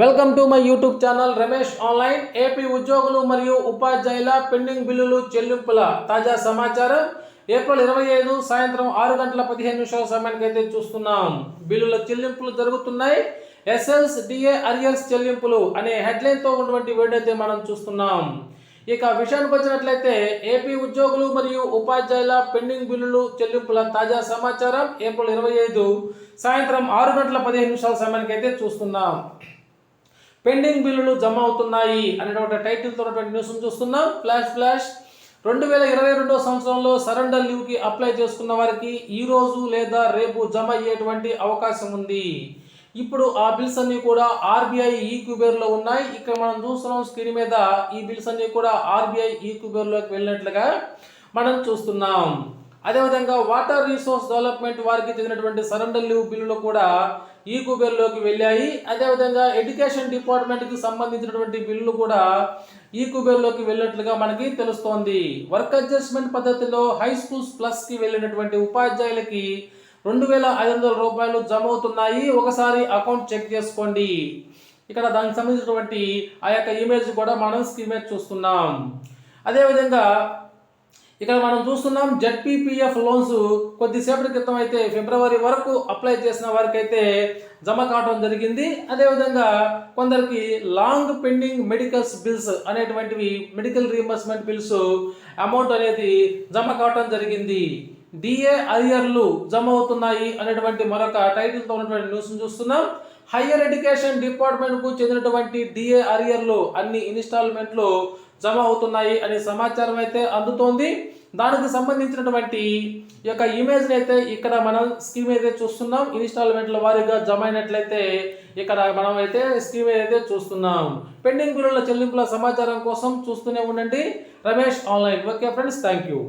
Welcome to my YouTube channel Ramesh online. AP ఉద్యోగులు మరియు ఉపాధ్యాయుల పెండింగ్ బిల్లులు చెల్లింపుల తాజా సమాచారం. ఏప్రిల్ ఇరవై ఐదు సాయంత్రం ఆరు గంటల పదిహేను నిమిషాల సమయానికి అయితే చూస్తున్నాం. బిల్లుల చెల్లింపులు జరుగుతున్నాయి. ఎస్ఎల్స్ డిఏ అరియర్స్ చెల్లింపులు అనే హెడ్లైన్తో ఉన్నటువంటి వీడియో అయితే మనం చూస్తున్నాం. ఇక విషయానికి వచ్చినట్లయితే ఏపీ ఉద్యోగులు మరియు ఉపాధ్యాయుల పెండింగ్ బిల్లులు చెల్లింపుల తాజా సమాచారం ఏప్రిల్ ఇరవై ఐదు సాయంత్రం ఆరు గంటల పదిహేను నిమిషాల సమయానికి అయితే చూస్తున్నాం. పెండింగ్ బిల్లులు జమ అవుతున్నాయి అనేటువంటి టైటిల్తో ఉన్నటువంటి న్యూస్ను చూస్తున్నాం. Flash flash. రెండు వేల ఇరవై రెండో సంవత్సరంలో సరెండర్ లీవ్కి అప్లై చేసుకున్న వారికి ఈరోజు లేదా రేపు జమ అయ్యేటువంటి అవకాశం ఉంది. ఇప్పుడు ఆ బిల్స్ అన్నీ కూడా ఆర్బీఐ ఈ క్యూబేర్లో ఉన్నాయి. ఇక్కడ మనం చూస్తున్నాం స్క్రీన్ మీద ఈ బిల్స్ అన్నీ కూడా ఆర్బీఐ ఈ క్యూబేర్లోకి వెళ్ళినట్లుగా మనం చూస్తున్నాం. అదేవిధంగా వాటర్ రీసోర్స్ డెవలప్మెంట్ వారికి చెందినటువంటి సరెండర్ లీవ్ బిల్లులు కూడా ఈ కుబేర్లోకి వెళ్ళాయి. అదేవిధంగా ఎడ్యుకేషన్ డిపార్ట్మెంట్కి సంబంధించినటువంటి బిల్లులు కూడా ఈ కుబేర్లోకి వెళ్ళినట్లుగా మనకి తెలుస్తోంది. వర్క్ అడ్జస్ట్మెంట్ పద్ధతిలో హై స్కూల్స్ ప్లస్కి వెళ్ళినటువంటి ఉపాధ్యాయులకి రెండు వేల ఐదు వందల రూపాయలు జమ అవుతున్నాయి ఒకసారి అకౌంట్ చెక్ చేసుకోండి. ఇక్కడ దానికి సంబంధించినటువంటి ఆ యొక్క ఇమేజ్ కూడా మనం స్క్రీన్ మీద చూస్తున్నాం. అదేవిధంగా ఇక్కడ మనం చూస్తున్నాం జెడ్పీపీఎఫ్ లోన్స్ కొద్దిసేపటి క్రితం అయితే ఫిబ్రవరి వరకు అప్లై చేసిన వారికి అయితే జమ కావడం జరిగింది. అదేవిధంగా కొందరికి లాంగ్ పెండింగ్ మెడికల్స్ బిల్స్ అనేటువంటివి మెడికల్ రీఎంబర్స్మెంట్ బిల్స్ అమౌంట్ అనేది జమ కావడం జరిగింది. డిఏ అరియర్లు జమ అవుతున్నాయి అనేటువంటి మరొక టైటిల్తో ఉన్నటువంటి న్యూస్ చూస్తున్నాం. హయ్యర్ ఎడ్యుకేషన్ డిపార్ట్మెంట్కు చెందినటువంటి డిఏ అరియర్లు అన్ని ఇన్స్టాల్మెంట్లు జమ అవుతున్నాయి అనే సమాచారం అయితే అందుతోంది. దానికి సంబంధించినటువంటి ఈ యొక్క ఇమేజ్ని అయితే ఇక్కడ మనం స్కీమ్ అయితే చూస్తున్నాం. ఇన్స్టాల్మెంట్ల వారీగా జమ అయినట్లయితే ఇక్కడ మనం అయితే స్కీమ్ అయితే చూస్తున్నాం. పెండింగ్ బిల్లుల చెల్లింపుల సమాచారం కోసం చూస్తూనే ఉండండి. Ramesh online. Okay friends thank you